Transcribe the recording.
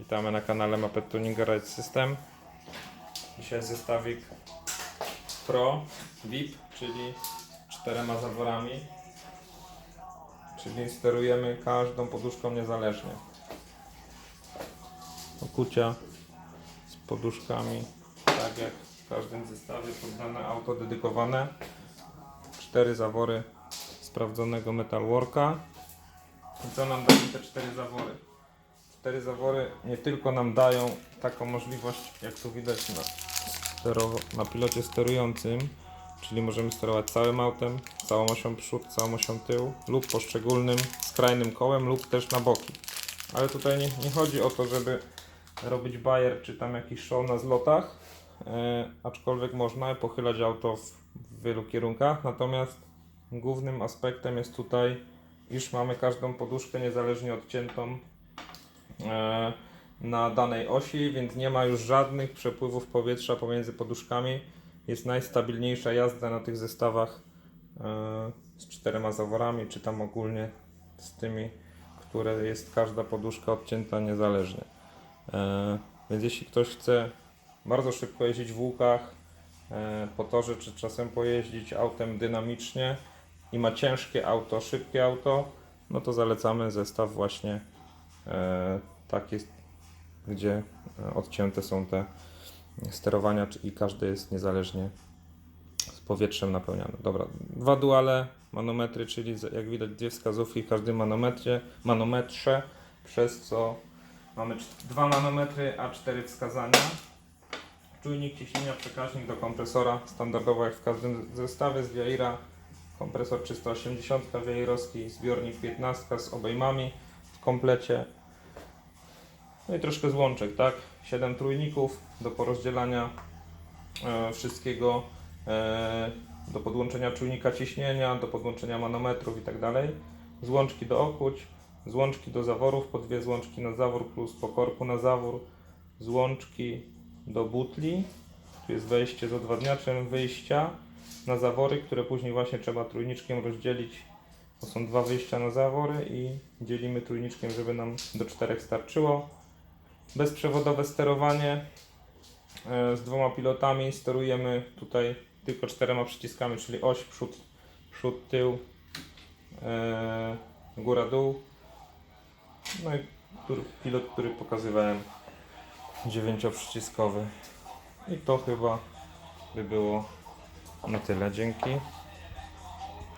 Witamy na kanale Mapet Tuning Garage System. Dzisiaj zestawik Pro VIP, czyli czterema zaworami. Czyli sterujemy każdą poduszką niezależnie. Okucia z poduszkami, tak jak w każdym zestawie poddane auto dedykowane. Cztery zawory sprawdzonego metalworka. I co nam dają te cztery zawory? Cztery zawory nie tylko nam dają taką możliwość, jak tu widać na, na pilocie sterującym, czyli możemy sterować całym autem, całą osią przód, całą osią tył lub poszczególnym skrajnym kołem lub też na boki. Ale tutaj nie, nie chodzi o to, żeby robić bajer czy tam jakiś show na zlotach, e, aczkolwiek można pochylać auto w, w wielu kierunkach, natomiast głównym aspektem jest tutaj, iż mamy każdą poduszkę niezależnie odciętą na danej osi, więc nie ma już żadnych przepływów powietrza pomiędzy poduszkami. Jest najstabilniejsza jazda na tych zestawach e, z czterema zaworami, czy tam ogólnie z tymi, które jest każda poduszka odcięta niezależnie. E, Więc jeśli ktoś chce bardzo szybko jeździć w łukach, e, po torze, czy czasem pojeździć autem dynamicznie i ma ciężkie auto, szybkie auto, no to zalecamy zestaw właśnie e, taki, gdzie e, odcięte są te sterowania i każdy jest niezależnie z powietrzem napełniany. Dobra, dwa duale manometry, czyli jak widać dwie wskazówki w każdym manometrze, manometrze przez co mamy dwa manometry, a cztery wskazania. Czujnik ciśnienia, przekaźnik do kompresora, standardowo jak w każdym zestawie z Viaira. Kompresor 380 Viairowski, zbiornik 15 z obejmami w komplecie. No i troszkę złączek, tak? 7 trójników do porozdzielania e, wszystkiego, e, do podłączenia czujnika ciśnienia, do podłączenia manometrów i tak dalej. Złączki do okuć, złączki do zaworów, po dwie złączki na zawór plus po korku na zawór, złączki do butli, tu jest wejście z odwadniaczem wyjścia na zawory, które później właśnie trzeba trójniczkiem rozdzielić, bo są dwa wyjścia na zawory i dzielimy trójniczkiem, żeby nam do czterech starczyło. Bezprzewodowe sterowanie e, z dwoma pilotami, sterujemy tutaj tylko czterema przyciskami, czyli oś, przód, przód tył, e, góra, dół. No i pilot, który pokazywałem, dziewięcioprzyciskowy. I to chyba by było na tyle. Dzięki.